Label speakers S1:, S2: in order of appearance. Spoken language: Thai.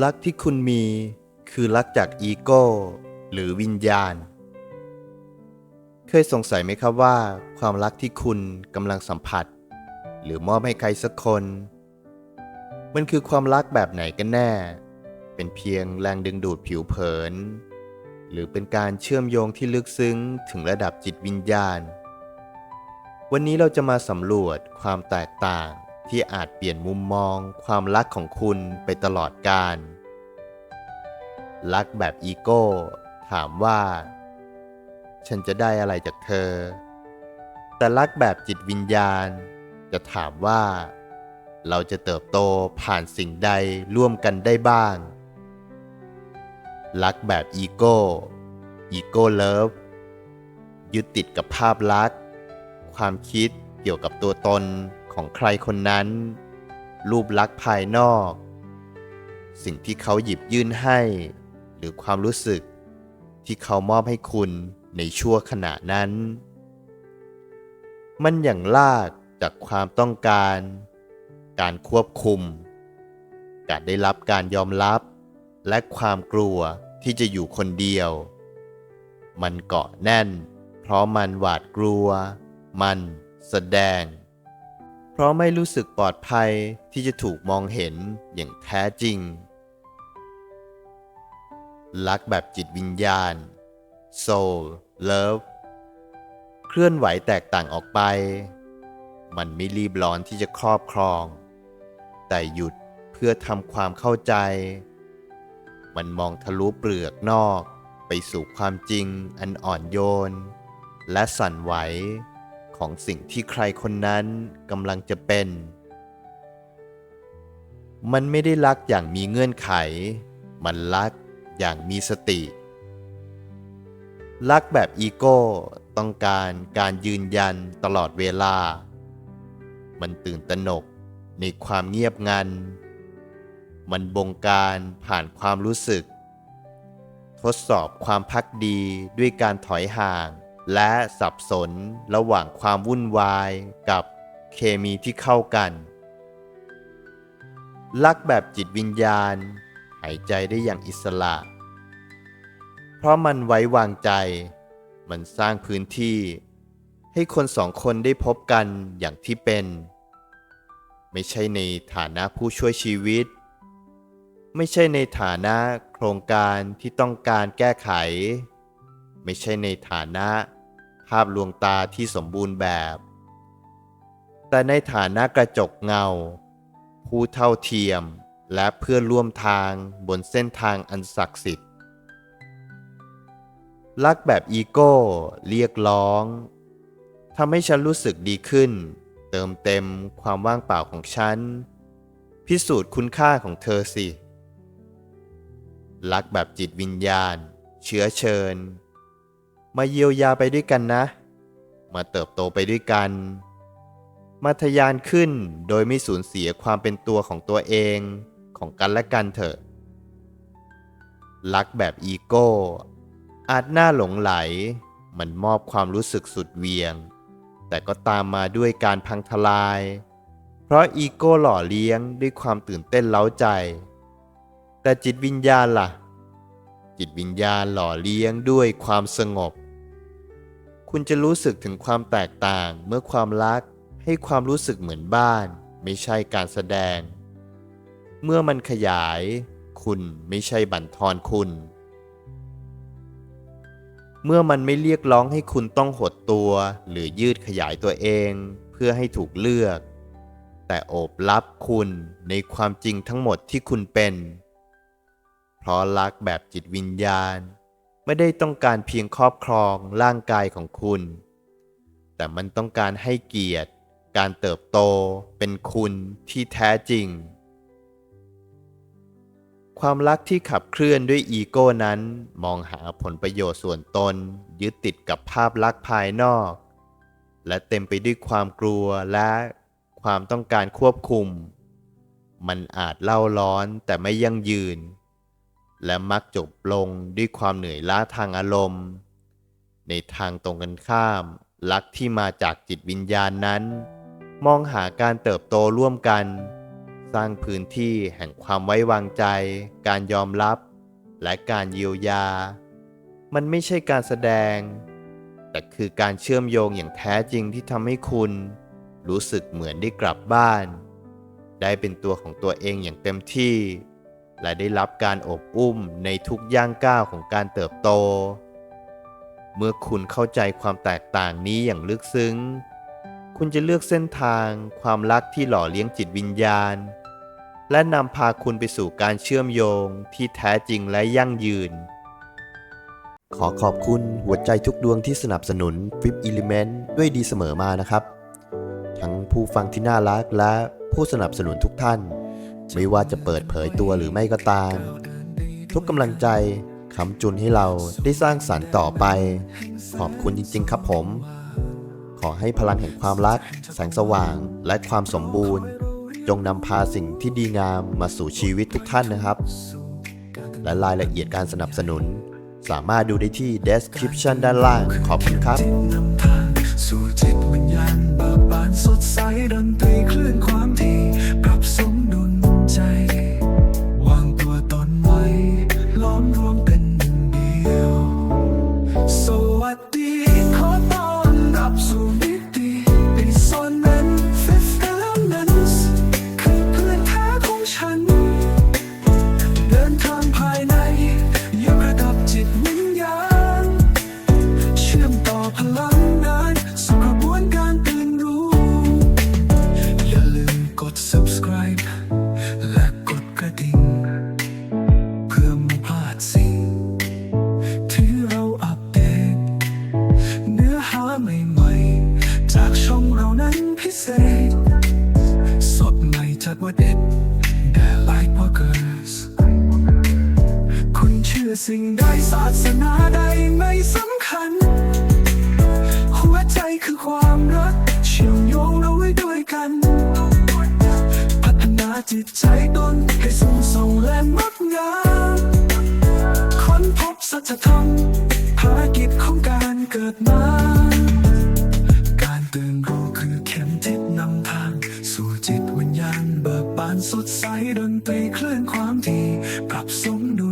S1: ลักที่คุณมีคือลักจากอีโก้ หรือวิญญาณ เคยสงสัยไหมครับว่า ความรักที่คุณกำลังสัมผัส หรือมอบให้ใครสักคน มันคือความรักแบบไหนกันแน่ เป็นเพียงแรงดึงดูดผิวเผิน หรือเป็นการเชื่อมโยงที่ลึกซึ้งถึงระดับจิตวิญญาณ วันนี้เราจะมาสำรวจความแตกต่าง ที่อาจเปลี่ยนมุมมอง ความรักของคุณไปตลอดกาลรักแบบอีโก้ ถามว่า ฉันจะได้อะไรจากเธอ แต่รักแบบจิตวิญญาณ จะถามว่า เราจะเติบโตผ่านสิ่งใดร่วมกันได้บ้าง รักแบบอีโก้อีโก้เลิฟยึดติดกับภาพลักษณ์ ความคิดเกี่ยวกับตัวตน ของใครคนนั้น รูปลักษณ์ภายนอก สิ่งที่เขาหยิบยื่นให้ หรือความรู้สึกที่เขามอบให้คุณในชั่วขณะนั้น มันอย่างลากจากความต้องการ การควบคุม การได้รับการยอมรับ และความกลัวที่จะอยู่คนเดียว มันเกาะแน่น เพราะมันหวาดกลัว มันแสดง เพราะไม่รู้สึกปลอดภัยที่จะถูกมองเห็นอย่างแท้จริง รักแบบจิตวิญญาณ soul love เคลื่อนไหวแตกต่างออกไป มันไม่รีบร้อนที่จะครอบครอง แต่หยุดเพื่อทำความเข้าใจ มันมองทะลุเปลือกนอก ไปสู่ความจริงอันอ่อนโยน และสั่นไหว ของสิ่งที่ใครคนนั้นกำลังจะเป็น มันไม่ได้รักอย่างมีเงื่อนไข มันรักอย่างมีสติ รักแบบอีโก้ต้องการการยืนยันตลอดเวลา มันตื่นตระหนกในความเงียบงัน มันบงการผ่านความรู้สึก ทดสอบความพักดีด้วยการถอยห่าง และสับสนระหว่างความวุ่นวายกับเคมีที่เข้ากัน รักแบบจิตวิญญาณ หายใจได้อย่างอิสระ เพราะมันไว้วางใจ มันสร้างพื้นที่ ให้คนสองคนได้พบกันอย่างที่เป็น ไม่ใช่ในฐานะผู้ช่วยชีวิต ไม่ใช่ในฐานะโครงการที่ต้องการแก้ไข ไม่ใช่ในฐานะภาพลวงตาที่สมบูรณ์แบบ แต่ในฐานะกระจกเงา ผู้เท่าเทียมและเพื่อร่วมทางบนเส้นทางอันศักดิ์สิทธิ์รักแบบอีโก้ เรียกร้องทำให้ฉันรู้สึกดีขึ้น เติมเต็มความว่างเปล่าของฉัน พิสูจน์คุณค่าของเธอสิรักแบบจิตวิญญาณ เชื้อเชิญ มาเยียวยาไปด้วยกันนะ มาเติบโตไปด้วยกัน มาทะยานขึ้นโดยไม่สูญเสียความเป็นตัวของตัวเองของกันและกันเถอะ รักแบบอีโก้ อาจน่าหลงไหล มันมอบความรู้สึกสุดเวียง แต่ก็ตามมาด้วยการพังทลาย เพราะอีโก้หล่อเลี้ยงด้วยความตื่นเต้นเล้าใจ แต่จิตวิญญาณล่ะ จิตวิญญาณหล่อเลี้ยงด้วยความสงบ คุณจะรู้สึกถึงความแตกต่างเมื่อความรักให้ความรู้สึกเหมือนบ้าน ไม่ใช่การแสดง เมื่อมันขยาย คุณไม่ใช่บั่นทอนคุณ เมื่อมันไม่เรียกร้องให้คุณต้องหดตัว หรือยืดขยายตัวเอง เพื่อให้ถูกเลือก แต่โอบรับคุณในความจริงทั้งหมดที่คุณเป็น เพราะรักแบบจิตวิญญาณ ไม่ได้ต้องการเพียงครอบครองร่างกายของคุณ แต่มันต้องการให้เกียรติ การเติบโตเป็นคุณที่แท้จริง ความรักที่ขับเคลื่อนด้วยอีโก้นั้น มองหาผลประโยชน์ส่วนตน ยึดติดกับภาพลักษณ์ภายนอก และเต็มไปด้วยความกลัวและความต้องการควบคุม มันอาจเล่าร้อนแต่ไม่ยั่งยืน และมักจบลงด้วยความเหนื่อยล้าทางอารมณ์ ในทางตรงกันข้ามรักที่มาจากจิตวิญญาณนั้น มองหาการเติบโตร่วมกัน สร้างพื้นที่แห่งความไว้วางใจ การยอมรับ และการเยียวยา มันไม่ใช่การแสดง แต่คือการเชื่อมโยงอย่างแท้จริงที่ทำให้คุณ รู้สึกเหมือนได้กลับบ้าน ได้เป็นตัวของตัวเองอย่างเต็มที่ และได้รับการอบอุ้มในทุกย่างก้าวของการเติบโต เมื่อคุณเข้าใจความแตกต่างนี้อย่างลึกซึ้ง คุณจะเลือกเส้นทาง ความรักที่หล่อเลี้ยงจิตวิญญาณ และนำพาคุณไปสู่การเชื่อมโยงที่แท้จริงและยั่งยืน ขอขอบคุณหัวใจทุกดวงที่สนับสนุน f i p Element ด้วยดีเสมอมานะครับ ทั้งผู้ฟังที่น่ารักและผู้สนับสนุนทุกท่าน ไม่ว่าจะเปิดเผยตัวหรือไม่ก็ตาม ทุกกำลังใจคำจุนให้เราได้สร้างสรรค์ต่อไป ขอบคุณจริง ๆ ครับผม ขอให้พลังแห่งความรัก แสงสว่าง และความสมบูรณ์ จงนำพาสิ่งที่ดีงามมาสู่ชีวิตทุกท่านนะครับ และรายละเอียดการสนับสนุน สามารถดูได้ที่ description ด้านล่าง ขอบคุณครับ
S2: สู่จิตวิญญาณเบิกบานสดใสดนตรีคลื่นความถี่ จากวัดเด็ดแด่ไลฟ์พอเกิร์สคุณเชื่อสิ่งใดศาสนาใดไม่สำคัญ หัวใจคือความรัก เชื่อมโยงเราไว้ด้วยกัน พัฒนาจิตใจตนให้สูงส่งและงดงามค้นพบสัจธรรมภารกิจของการเกิดมาานสดใสดนตรีคลื่อนความถี่ปรับสมดุล